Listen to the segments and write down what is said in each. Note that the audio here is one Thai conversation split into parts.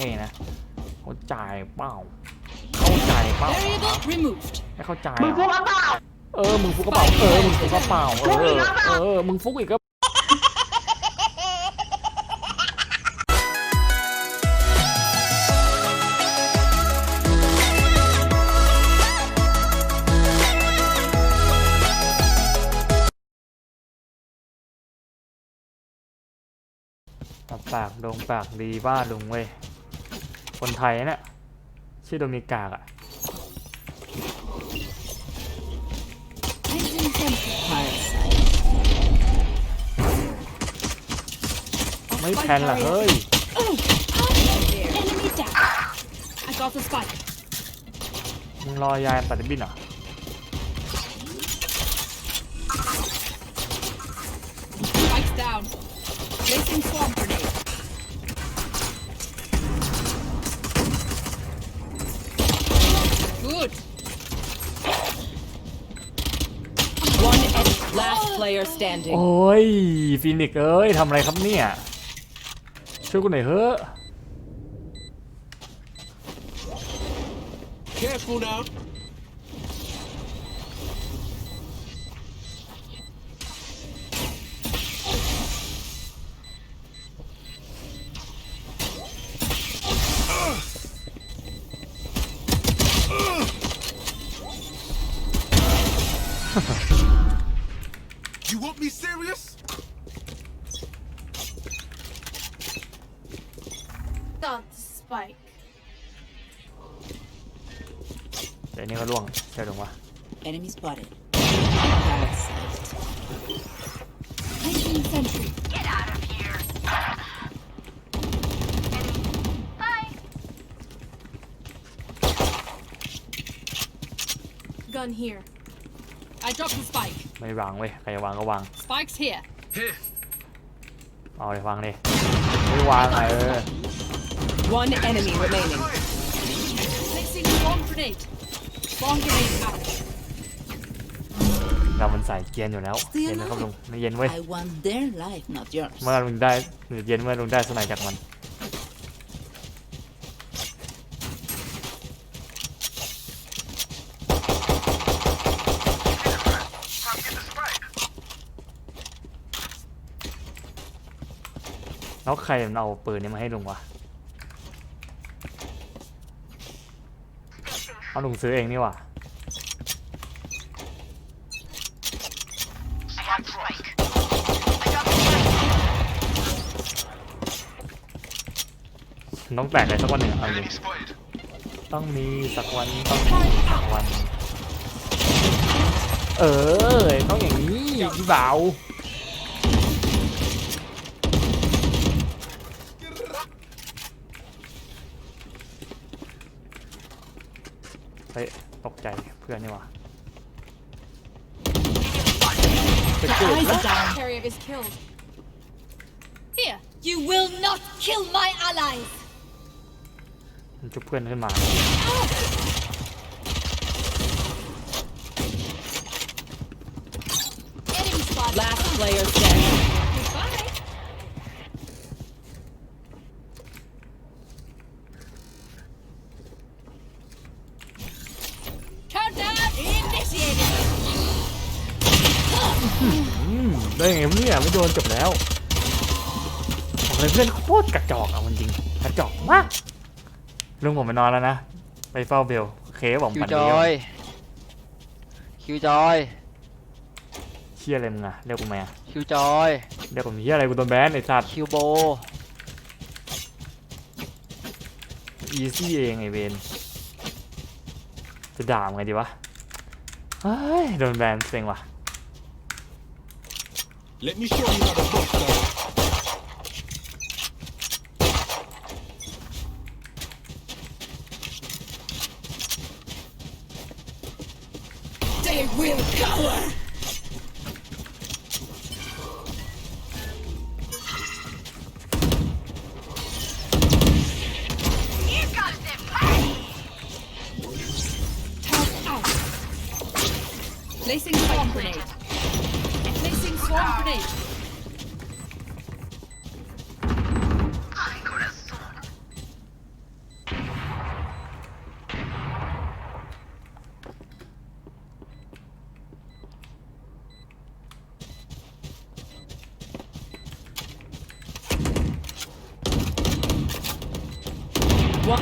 ท่นะเข้าใจเปล่าเข้าใจเปล่า Variable removed. ไม่เข้าใจมึงเหรกูอมาเปล่าเออมึงฟุกกระเป๋าเออมึงฟุกกระเป๋าเออเออมึงฟุกอีกก็ปากปากดงปากดีบ้าลุงเว้ย คนไทยเนี่ยชื่อโดมิกากอะไม่แพนล่ะเฮ้ย มึงรอยายตัดบินเหรอ Spikes down. Placing swarm grenade. Good. One enemy. Last player standing. โอ้ยฟินิกซ์เอ้ยทำอะไรครับเนี่ย ช่วยกูหน่อยเฮ้อะ Careful now. ล่วงใช่หรือวะ Enemy spotted. Placing sentry. Gun here. I dropped the spike. ไม่วางเว้ยใครจะวางก็วาง Spike's here. Here. เอาเลยวางเลยไม่วางอะเออ One enemy remaining. Placing swarm grenade. Swarm grenade out. เรามันใส่เกียนอยู่แล้ว เย็นนะครับลุงไม่เย็นเว้ย I want their life, not yours. เมื่อลุงได้เย็นเมื่อลุงได้สไนจากมันแล้วใครมันเอาปืนนี้มาให้ลุงวะ เอาลุงซื้อเองนี่หว่าต้องแตกเลยสักวันหนึ่งเอาดิต้องมีสักวันต้องมีสักวัน เออ ต้องอย่างนี้พี่บ่าว กใจเพื่อนนี่หว่าไปเกิดนะ Carrier is killed. Here. You will not kill my allies. มันจุบเพื่อนขึ้นมา Enemy spotted. Last player standing. เนี่ยไม่โดนจบแล้วบอกเลยเพื่อนโคตรกระจอกเอามันจริงกระจอกมากลุงผมไปนอนแล้วนะ ไปเฝ้าเบลโอเคผมคิวปันจดีอยคิวจอย เชี่ยอะไรมึงอะเรียกกูไหมอะคิวจอย เรียกผมเชี่ยอะไรกูโดนแบนไอ้สัตว์คิวโบ อีซี่เองไอเวนจะด่ามึงไงดีวะเฮ้ยโดนแบนเซ็งว่ะ Let me show you how the boss does. They will cower. Placing swarm grenade. Son Grey.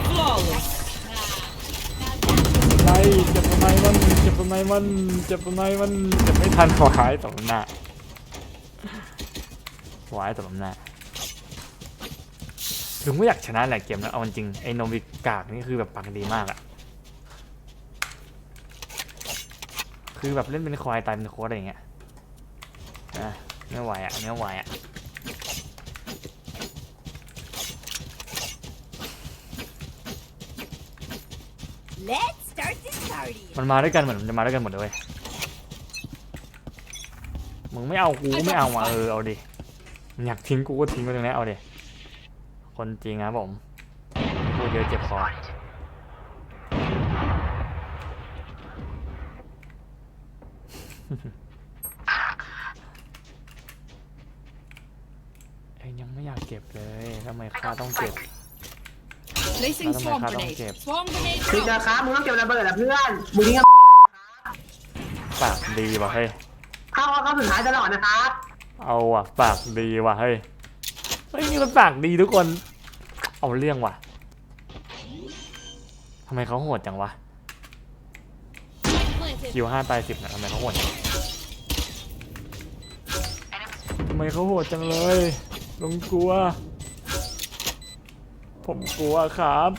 Flawless. ไล่เจ็บตรงไหนมันจ็บตไหนมันจ็บตไหนมันจ็บไม่ทันขอหายต่อหน้า วหายตบหน้าคือไม่อยากชนะแหละเกมนะเอาจริงไอ้โนบิกากนี่คือแบบปังดีมากอะคือแบบเล่นเป็นควายตายเป็นโค้ดอะไรอย่างเงี้ยนะไม่ไหวอะไม่ไหวอะ Let's start this party. มันมาด้วยกันเหมือนมันจะมาด้วยกันหมดเลยเว้ยมึงไม่เอากูไม่เอามาเออเอาดิมึง อยากทิ้งกูก็ทิ้งไปตรงนี้เอาดิคนจริงครับผมพูดเยอะเจ็บคอเอ็งยังไม่อยากเก็บเลยทำไมข้าต้องเก็บ Placing Adam, swarm I don't grenade. get. Swarm grenade คือจะ out. ครับมึงต้องเก็บระเบิดอะเพื่อนมึงทิ้งปากดีว่ะเฮ้ยเข้าเข้าสุดท้ายตลอดนะครับ เอาว่ะปากดีว่ะเฮ้ยเฮ้ยนี่มันปากดีทุกคน เอาเรื่องว่ะทำไมเขาโหดจังวะคิวห้าตายสิบนะทำไมเขาโหดทำไมเขาโหดจังเลยลงกลัว ผมกลัวครับ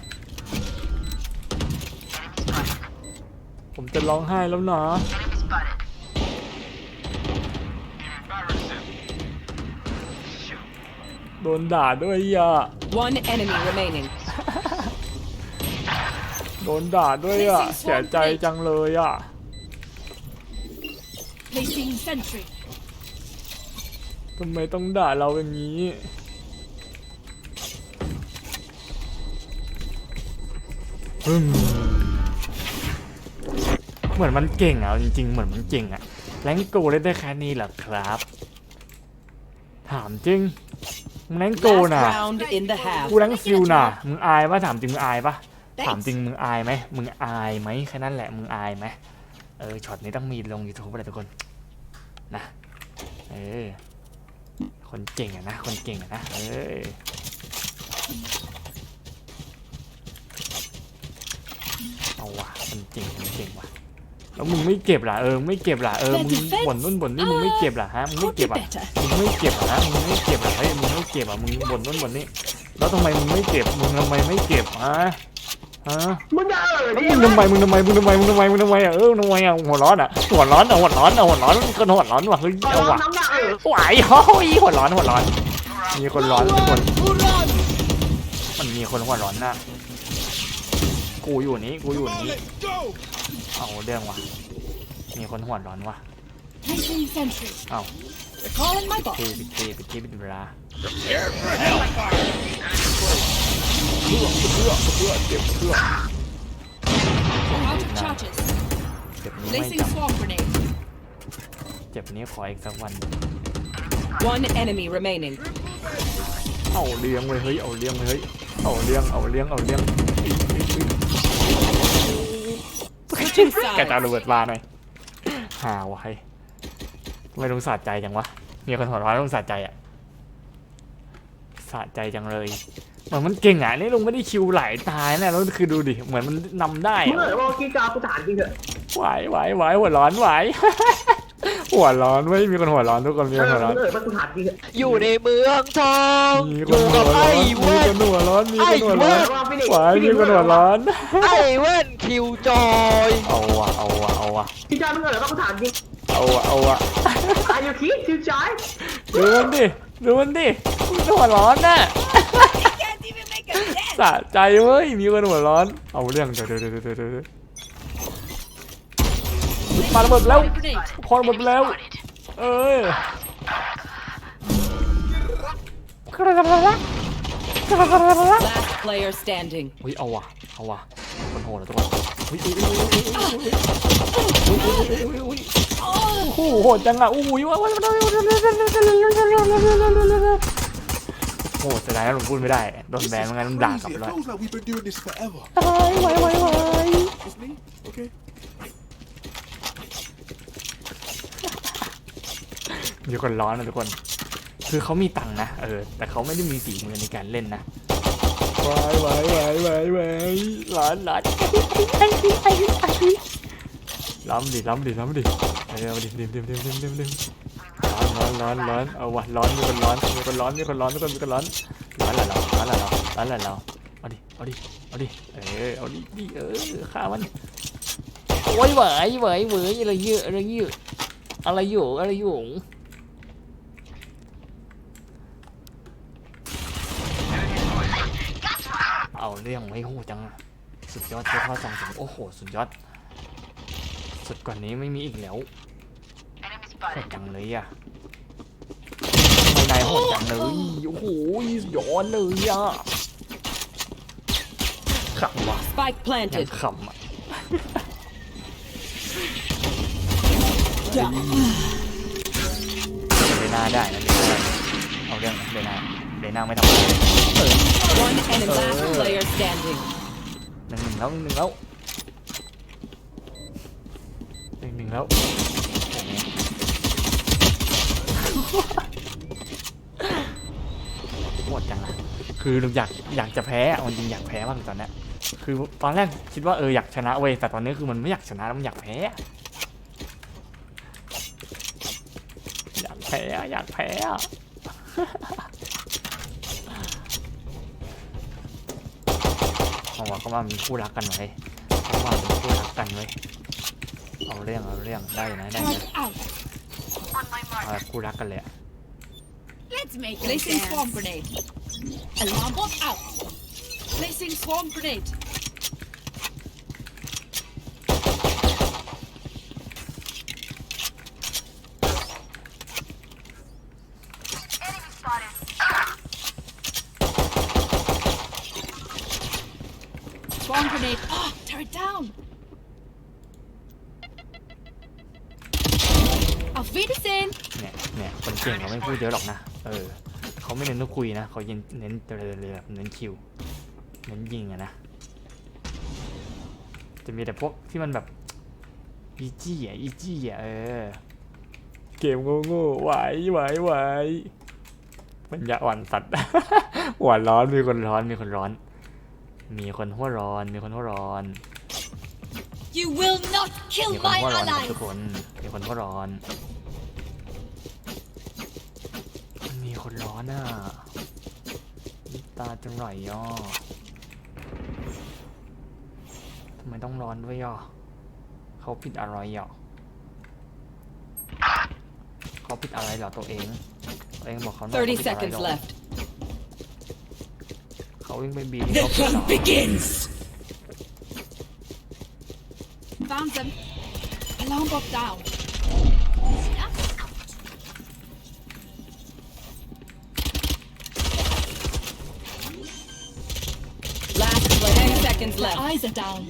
ผมจะร้องไห้แล้วนะ โดนด่าด้วยอะ One enemy remaining. โดนด่าด้วยอะ เสียใจจังเลยอะ Placing sentry. ทำไมต้องด่าเราอย่างนี้ อืมเหมือนมันเก่งอะเอาจริง ๆ เหมือนมันเก่งอะแรงโกเล่นได้แค่นี้เหรอครับ ถามจริง มึงแรงโก Last น่ะ round in the half. กูแรงฟิวน่ะ มึงอายปะถามจริงมึงอายปะถามจริงมึงอายไหมมึงอายไหมแค่นั้นแหละมึงอายไหมเออช็อตนี้ต้องมีลงยูทูบเลยทุกคนนะเออคนเก่งอะนะคนเก่งอะนะเออเอาว่ะคนเก่งคนเก่งว่ะ แล้วมึงไม่เก็บล่ะเออไม่เก็บล่ะเออมึงบ่นนู่นบ่นนี่มึงไม่เก็บล่ะฮะมึงไม่ Could เก็ be บอะ better. มึงไม่เก็บเหรอฮะมึงไม่เก็บเหรอเฮ้ยมึงไม่เก็บอะมึงบ่นนู่นบ่นนี่แล้วทำไมมึงไม่เก็บมึงทำไมไม่เก็บฮะฮะมึงจะเออดิมึงทำไมมึงทำไมมึงทำไมมึงทำไมมึงทำไมอะเออทำไมอะหัวร้อนอะหัวร้อนอะหัวร้อนอะหัวร้อนคนหัวร้อนว่ะเฮ้ยเอาว่ะน้องอยากเออไหวเฮ้ยหัวร้อนหัวร้อน มีคนร้อนทุกคน Who run? มันมีคนหัวร้อนน่ะกูอยู่นี้กูอยู่ Come on, นี้ let's go. เอาเรื่องว่ะ มีคนหัวร้อนว่ะ Placing sentry. Oh. Recalling my boss. ทีปิดทีปิดทีปิดเวลา Prepare for hellfire. Out of charges. เจ็บนี้ไม่ Placing จับ swarm grenade. เจ็บนี้ขออีกสักวัน One enemy remaining. เอาเลี้ยงเว้ยเฮ้ยเอาเลี้ยงเว้ยเฮ้ยเอาเลี้ยงเอาเลี้ยงเอาเลี้ยง อีกอีกอีก Switching กระจาย sides. ระเบิดมาหน่อยหาไว้ทำไม่ต้องสะใจจังวะ มีคนหัวร้อนต้องสะใจอะสะใจจังเลยเหมือนมันเก่งอะ นี่ลุงไม่ได้คิวไหลตายนะแล้วคือดูดิ เหมือนมันนำได้มึงอะเออว่ากินกากูถามจริงเถอะไหวไหวไหวหัวร้อนไหว หัวร้อนเว้ยมีคนหัวร้อนทุกคนมีเอคนอหัวร้อนมึงเออว่ากูถามจริงเถอะอยู่ในเมืองทองมีอคนยู่หักับวร้อไอ้นมีเว้คนนหัวร้อนมีคนหัวร้อนว่าฟินิกไหวมีคนหัวร้อนไอ้เว้นคิวจอยเอาวะเอาวะเอาวะพี่จอยมึงเออว่ากูถามจริงเอาวะเอาวะอายุคิดคิวจอยดูมันดิดูมันดิมันหัวร้อนน่ะ Can't even make a dent. สะใจเว้ยมีคนหัวร้อน เอาเรื่องเดี๋ยวเดี๋ยวเดี๋ยวเดี๋ยวเดี๋ยว ปาระเบิดแล้วคอนหมดแล้ว เอ้ยรกระดาษกระดาษเฮ้ยเอาว่ะเอาว่ะมันโหดนะทุกคนเฮ้ยเฮ้ยเฮ้ยเฮ้ยเฮ้ยเฮ้ยโอ้โหโหดจังอะอู้ยว้าวโหดเสียดายนะผมพูดไม่ได้โดนแบน is ไม่งั้ต้องด่ากลับเลย feels ไวไวไว มีคนร้อนนะทุกคน คือเขามีตังค์นะ เออ แต่เขาไม่ได้มีฝีมือในการเล่นนะไหวไหวไหวไหวไหวอนร้อนล้ำดิล้ำดิล้ำดิเออมาดิดิมดิมดิมดิมดิมดิมร้อนร้อนร้อนร้อนเอาวะร้อนมีคนร้อนมีคนร้อนมีคนร้อนมีคนมีคนร้อนร้อนแหละเราร้อนแหละเราร้อนแหละเราเอาดิเอาดิเอาดิเออเอาดิดิเออฆ่ามันโอ้ยเหวยเหวยเหวยอะไรเยอะอะไรเยอะอะไรอยู่อะไรอยู่เอาเรื่องไว้หูจังอะสุดยอดเจ้าพ่อสองถึงโอ้โห สุดยอด สุดกว่านี้ไม่มีอีกแล้วโหดจังเลยอะไม่นายโหดจังเลย โอ้โหสุดยอดเลยอะขำว่ะ Spike ยัง planted. ขำอะเดน่าได้นะเดน่าได้เอาเรื่องนะเดน่า เดน่าไม่ทำอะไร One enemy. Last player standing. หนึ่งหนึ่งแล้วหนึ่งแล้วหนึ่งหนึ่งแล้วโหดจังอะคืออยากอยากจะแพ้อะมันจริงอยากแพ้มากตอนเนี้ยคือตอนแรกคิดว่าเอออยากชนะเว้ยแต่ตอนนี้คือมันไม่อยากชนะแล้วมันอยากแพ้อะอยากแพ้อะอยากแพ้อะ ว่าเขาว่ามีคู่รักกันไว้เขาว่ามีคู่รักกันไว้เอาเรื่องเอาเรื่องได้นะได้นะ Turret out. เอาแบบคู่รักกันเลยอะ Let's make a Placing swarm grenade. Alarm bot out. Placing swarm grenade. Swarm grenade. Ah, turret down. Auf Wiedersehen. เนี่ยเนี่ยคนเก่งเขาไม่พูดเยอะหรอกนะ เออเขาไม่เน้นต้องคุยนะเขาเน้นเน้นเลยแบบเน้นคิว เน้นยิงอะนะ จะมีแต่พวกที่มันแบบอีจี้อะอีจี้อะเออ เกมโง่ๆไหวไหวไหวมันจะอ่อนสัตว์ หัวร้อนมีคนร้อนมีคนร้อน มีคนหัวร้อน มีคนหัวร้อน You will not มี kill คน my หัวร้อนครับ ally. ทุกคน มีคนหัวร้อนมันมีคนร้อนอะน้ำตาจังไหลย่อทำไมต้องร้อนด้วยย่อเขาผิดอะไรย่อเขาผิดอะไรเหรอตัวเองตัวเองบอกเขาหน่อย30เขาผิดอะไร seconds หรอ left. เขาวิ่งไปบีบเขาผิดเหรอ begins. Found them. Alarm bot down. Last player. 10 seconds The left. eyes are down.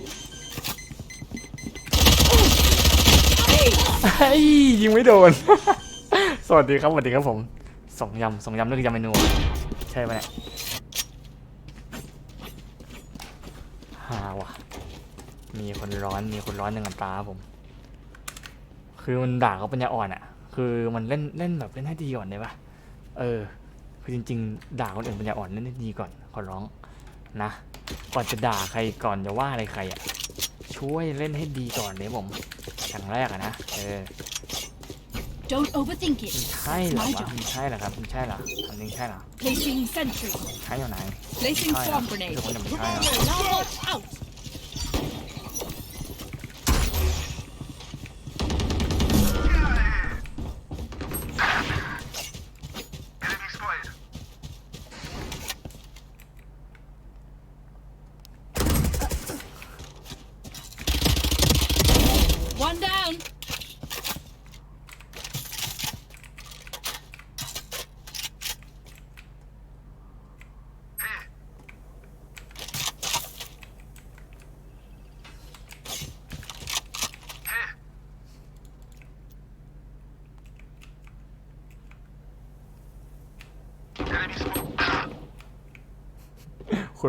เฮ้ยยิงไม่โดน สวัสดีครับสวัสดีครับผมส่งยำส่งยำเรื่องยำเมนู ใช่ไหมเนี่ยฮาว่ะ มีคน ร้อนมีคนร้อนหนึ่งกับตาผม คือมันด่าเขาปัญญาอ่อนอะ คือมันเล่นเล่นแบบเล่นให้ดีก่อนได้ปะเออ คือจริง ๆ ด่าคนอื่นปัญญาอ่อนเล่นให้ดีก่อนขอร้องนะ ก่อนจะด่าใครก่อนจะว่าอะไรใครอะ ช่วยเล่นให้ดีก่อนเลยผมอย่างแรกอะนะเออ Don't overthink it. ใช่เหรอ My วะ job. มันใช่เหรอครับมันใช่เหรออันนี้ใช่เหรอ Placing sentry. ใช่อยู่ไหน Placing Hi, swarm uh, grenade. the one that we try, uh. Alarm bot out.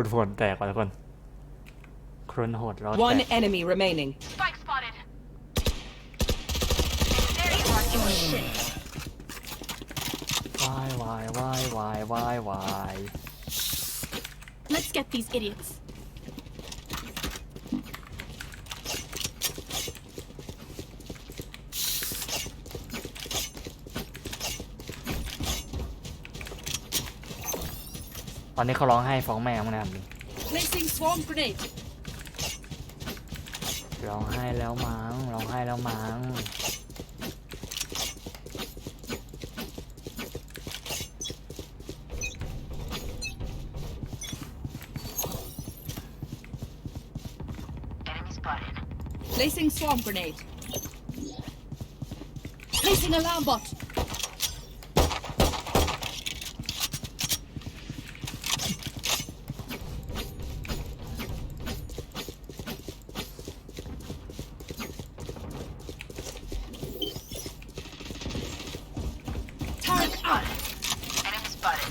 คนฝนแตกว่ะทุกคนคนโหดร้อนแต One ก enemy remaining. Spike spotted. There you are, you shit. วายวายวายวายวายวาย Let's get these idiots. อนนี้เขาร้องไห้ฟ้องแม่มั้งนะครับ Placing swarm grenade. ร้องไห้แล้วมั้งร้องไห้แล้วมั้ง Enemy spotted. Placing swarm grenade. Placing alarm bot. Turret out. Enemy spotted.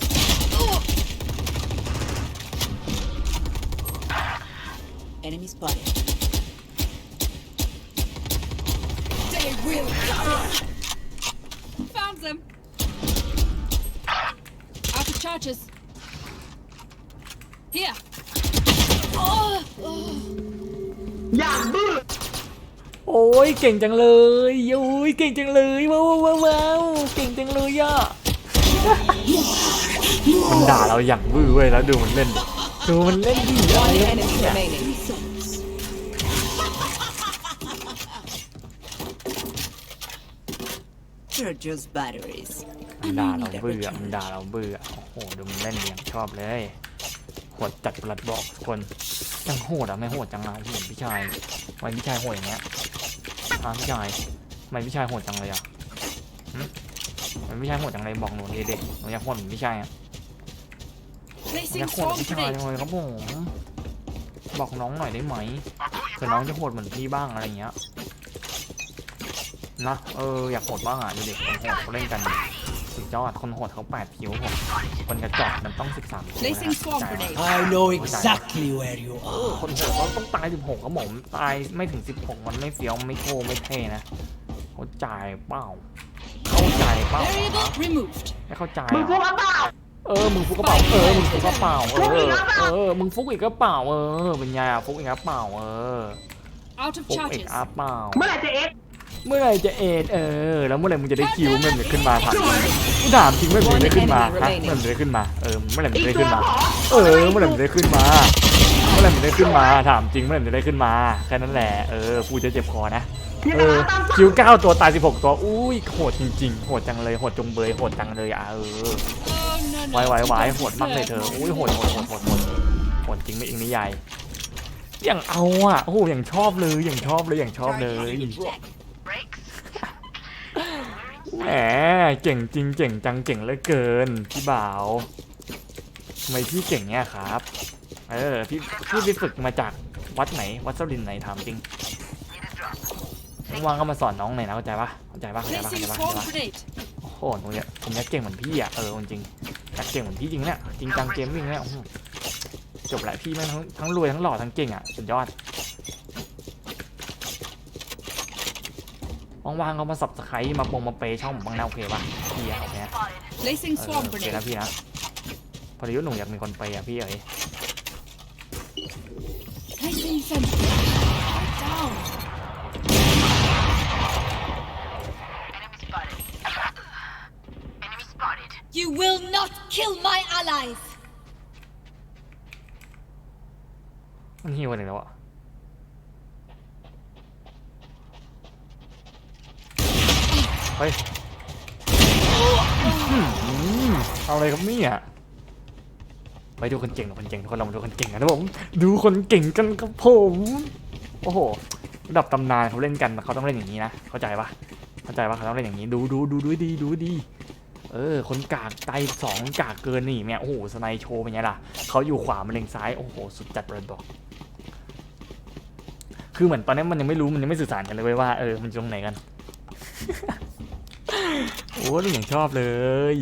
Enemy spotted. They will die. Found them. Out of charges. Here. Oh, oh. อยากบื้อโอ้ยเก่งจังเลยโอ้ยเก่งจังเลยว้าวว้าวว้าวเก่งจังเลยอะมันด่าเราอย่างบื้อเว้ยแล้วดูมันเล่นดิดูมันเล่นดิอะไร One เนี่ย enemy remaining. They're just batteries. มันด่าเราเบื่อมันด่าเราเบื่อ โอ้โห ดูมันเล่นอย่างชอบเลย โหดจัดประหลัดบอกทุกคนยังโหดอะ ไม่โหดจังอะพี่พี่ชายทำไมพี่ชายโหดอย่างเงี้ยอะพี่ชายทำไมพี่ชายโหดจังเลยอะหึทำไมพี่ชายโหดจังเลยบอกหนูดิเด็กหนูอยากโหดเหมือนพี่ชายอะหนู Placing อยากโหดเหมือน swarm พี่ชาย grenade. จังเลยครับผม บอกน้องหน่อยได้ไหมเผื่อน้องจะโหดเหมือนพี่บ้างอะไรเงี้ย นะเอออยากโหดบ้างอะดูเด็กคนโหดเขาเล่นกันสุดยอดคนโหดเขาแปดผิวผมคนกระจอกมันต้องสิบสาม Placing swarm grenade. I know exactly where you เออ are. คนโหดเขาต้องตายสิบหกครับผมตายไม่ถึงสิบหกมันไม่เฟี้ยวไม่โทไม่เท่นะเข้าใจเปล่าเข้าใจเปล่า Variable removed. ไม่เข้าใจมึงอะพูดว่าเปล่าเออ มึงฟุกกระเป๋าเออ มึงฟุกกระเป๋าเออ เออ มึงฟุกอีกกระเป๋าเออเป็นไงอะฟุกอีกกระเป๋าเออ Out of ฟุกอีก charges. กระเป๋า เมื่อไหร่จะเอ็กซ์ เมื่อไหร่จะเอ็ดเออ แล้วเมื่อไหร่มึงจะได้คิวเมื่อไหร่มึงจะขึ้นมาถามกูถามจริงเมื่อไหร่มึงได้ขึ้นมาฮะเมื่อไหร่มึงได้ขึ้นมาเออเมื่อไหร่มึงได้ขึ้นมา เออเมื่อไหร่มึงได้ขึ้นมา เมื่อไหร่มึงได้ขึ้นมาถามจริงเมื่อไหร่มึงจะได้ขึ้นมาแค่นั้นแหละเออกูจะเจ็บคอนะเออคิวเก้าตัวตายสิบหกตัวอุ้ยโหดจริงๆโหดจังเลยโหดจงเบยโหดจังเลยอะเออไวไวไวโหดมากเลยเธออุ้ยโหดโหดโหดโหดโหดโหดจริงไม่อิงนิยายอย่างเอาอะโอ้โหอย่างชอบเลยอย่างชอบเลยอย่างชอบเลย แหมเก่งจริงเก่งจังเก่งเหลือเกินพี่บ่าวทำไมพี่เก่งเนี่ยครับ เออพี่พี่ไปฝึกมาจากวัดไหน วัดเซาลินไหนถามจริง Need a drop. ว่างๆก็มาสอนน้องหน่อยนะเข้าใจปะเข้าใจปะเข้าใจปะเข้า Placing ใจปะเข้า swarm ใจปะ grenade. โอ้โหหนูเนี่ยผมอยากเก่งเหมือนพี่อะเออจริงๆอยากเก่งเหมือนพี่จริงเนี่ยจริงจังเกมวิ่งเนี่ยอื้อหือจบแหละพี่แม่งทั้งทั้งรวยทั้งหล่อทั้งเก่งอะสุดยอด ว่างๆก็มาสับสไครมาปงมาเปย์ช่องผมบ้างนะโอเคปะพี่อะโอเคนะ Spotted. Placing เออ swarm โอเค grenade. นะพี่นะพอดีว่าหนูอยากมีคนเปย์อะพี่เอ๋ย Placing sentry. Down. Enemy spotted. Enemy spotted. You will not kill my allies. มันหิวอะไรแล้วอะ เฮ้ยอื้อหือเอาอะไรครับเนี่ยไปดูคนเก่งคนเก่งทุกคนเรามาดูคนเก่งกันนะผมดูคนเก่งกันครับผมโอ้โหระดับตำนานเขาเล่นกันเขาต้องเล่นอย่างนี้นะเข้าใจปะเข้าใจปะเขาต้องเล่นอย่างนี้ ดูดูดูดูดีดูดีเออคนกากไตสองกากเกินนี่เนี่ยโอ้โหสไนโชว์เป็นไงล่ะเขาอยู่ขวามันเล็งซ้ายโอ้โหสุดจัดเลยบอกคือเหมือนตอนนี้มันยังไม่รู้มันยังไม่สื่อสารกันเลยว้ยว่าเออมันอยู่ตรงไหนกัน โอ้ยอย่างชอบเลย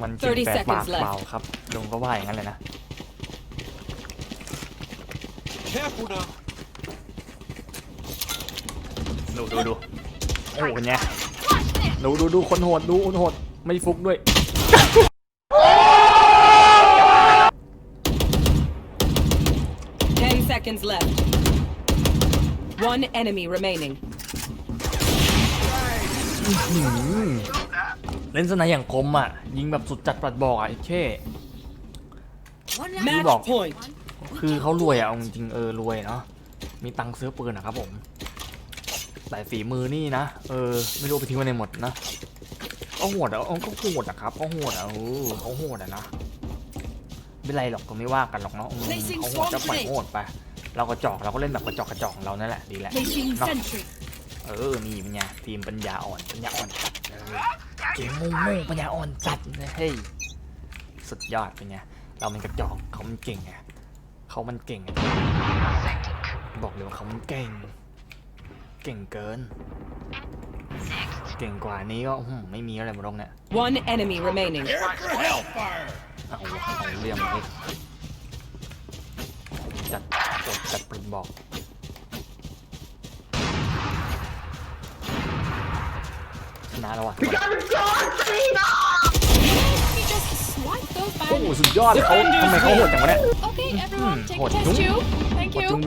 มันเก่ง30แต่ปาก seconds left เปล่าครับลุงก็ว่าอย่างนั้นเลยนะ Careful now. ดูดูดูโอ้โหเป็นไงดูดูดูคนโหดดูคนโหดไม่ฟุกด้วย10 seconds left. One enemy remaining. เล่นสนายอย่างคมอะ ยิงแบบสุดจัดปลัดบอกอะไอ้เช่ One Match Bọc. point. คือเขารวยอะเอาจริงๆเออรวยเนาะมีตังค์ซื้อปืนนะครับผมแต่ฝีมือนี่นะเออไม่รู้เอาไปทิ้งไว้ในหมดนะก็โหดอะเอาก็โหดอะครับก็โหดอะเออเขาโหดอะนะไม่เป็นไรหรอกก็ไม่ว่ากันหรอกเนาะอืมเขาโหดก็ปล่อยโหดไป เรากระจอกเราก็เล่นแบบกระจอกกระจอกของเรานั่นแหละดีแหละ Placing No. sentry. เออนี่เป็นไงทีมปัญญาอ่อนปัญญาอ่อนจัดเออเกมโง่โง่ปัญญาอ่อนจัดเลยเฮ้ยสุดยอดเป็นไงเรามันกระจอกเขามันเก่งไงเขามันเก่งไงบอกเลยว่าเขามันเก่ง เก่งเกิน เก่งกว่านี้ก็อื้อหือไม่มีอะไรบนโลกเนี่ย One enemy remaining. เอาวะเอาเรื่องเลยจัดกดจัดปริบอก นะแล้วว่ะพี่การเป็นจอร์จีนะ You just swipe those โอ้โห banners. สุดยอดเขาทำไมเขาโหดจังวะเนี่ย Okay, everyone, take a Hold test đúng. tube. Thank โหด you. จุง